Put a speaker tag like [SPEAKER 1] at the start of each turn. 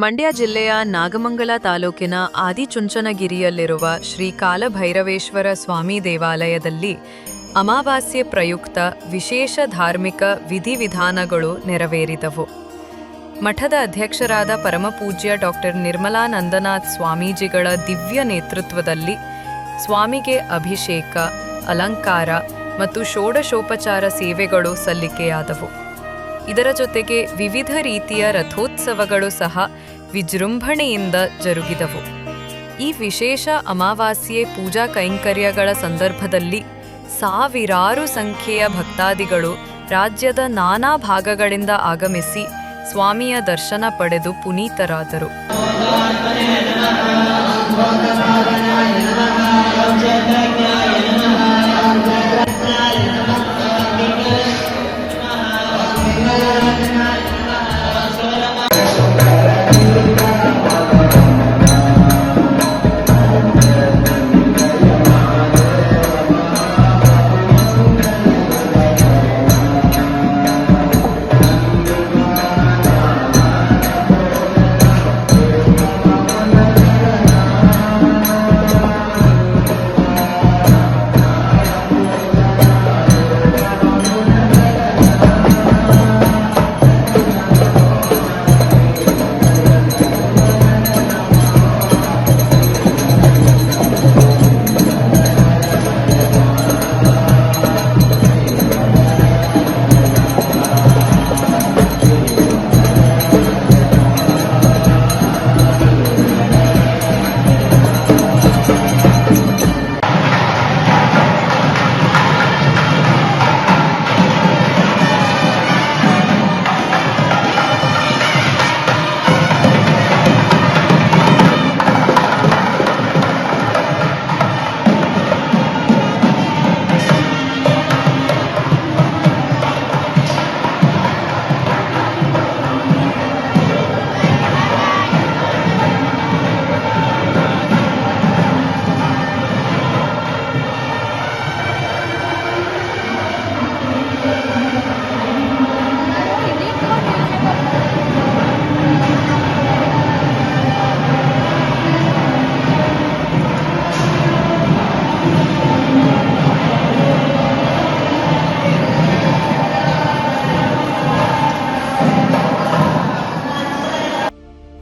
[SPEAKER 1] ಮಂಡ್ಯ ಜಿಲ್ಲೆಯ ನಾಗಮಂಗಲ ತಾಲೂಕಿನ ಆದಿಚುಂಚನಗಿರಿಯಲ್ಲಿರುವ ಶ್ರೀ ಕಾಲಭೈರವೇಶ್ವರ ಸ್ವಾಮಿ ದೇವಾಲಯದಲ್ಲಿ ಅಮಾವಾಸ್ಯೆ ಪ್ರಯುಕ್ತ ವಿಶೇಷ ಧಾರ್ಮಿಕ ವಿಧಿವಿಧಾನಗಳು ನೆರವೇರಿದವು. ಮಠದ ಅಧ್ಯಕ್ಷರಾದ ಪರಮಪೂಜ್ಯ ಡಾಕ್ಟರ್ ನಿರ್ಮಲಾನಂದನಾಥ್ ಸ್ವಾಮೀಜಿಗಳ ದಿವ್ಯ ನೇತೃತ್ವದಲ್ಲಿ ಸ್ವಾಮಿಗೆ ಅಭಿಷೇಕ, ಅಲಂಕಾರ ಮತ್ತು ಷೋಡಶೋಪಚಾರ ಸೇವೆಗಳು ಸಲ್ಲಿಕೆಯಾದವು. ಇದರ ಜೊತೆಗೆ ವಿವಿಧ ರೀತಿಯ ರಥೋತ್ಸವಗಳು ಸಹ ವಿಜೃಂಭಣೆಯಿಂದ ಜರುಗಿದವು. ಈ ವಿಶೇಷ ಅಮಾವಾಸ್ಯೆ ಪೂಜಾ ಕೈಂಕರ್ಯಗಳ ಸಂದರ್ಭದಲ್ಲಿ ಸಾವಿರಾರು ಸಂಖ್ಯೆಯ ಭಕ್ತಾದಿಗಳು ರಾಜ್ಯದ ನಾನಾ ಭಾಗಗಳಿಂದ ಆಗಮಿಸಿ ಸ್ವಾಮಿಯ ದರ್ಶನ ಪಡೆದು ಪುನೀತರಾದರು.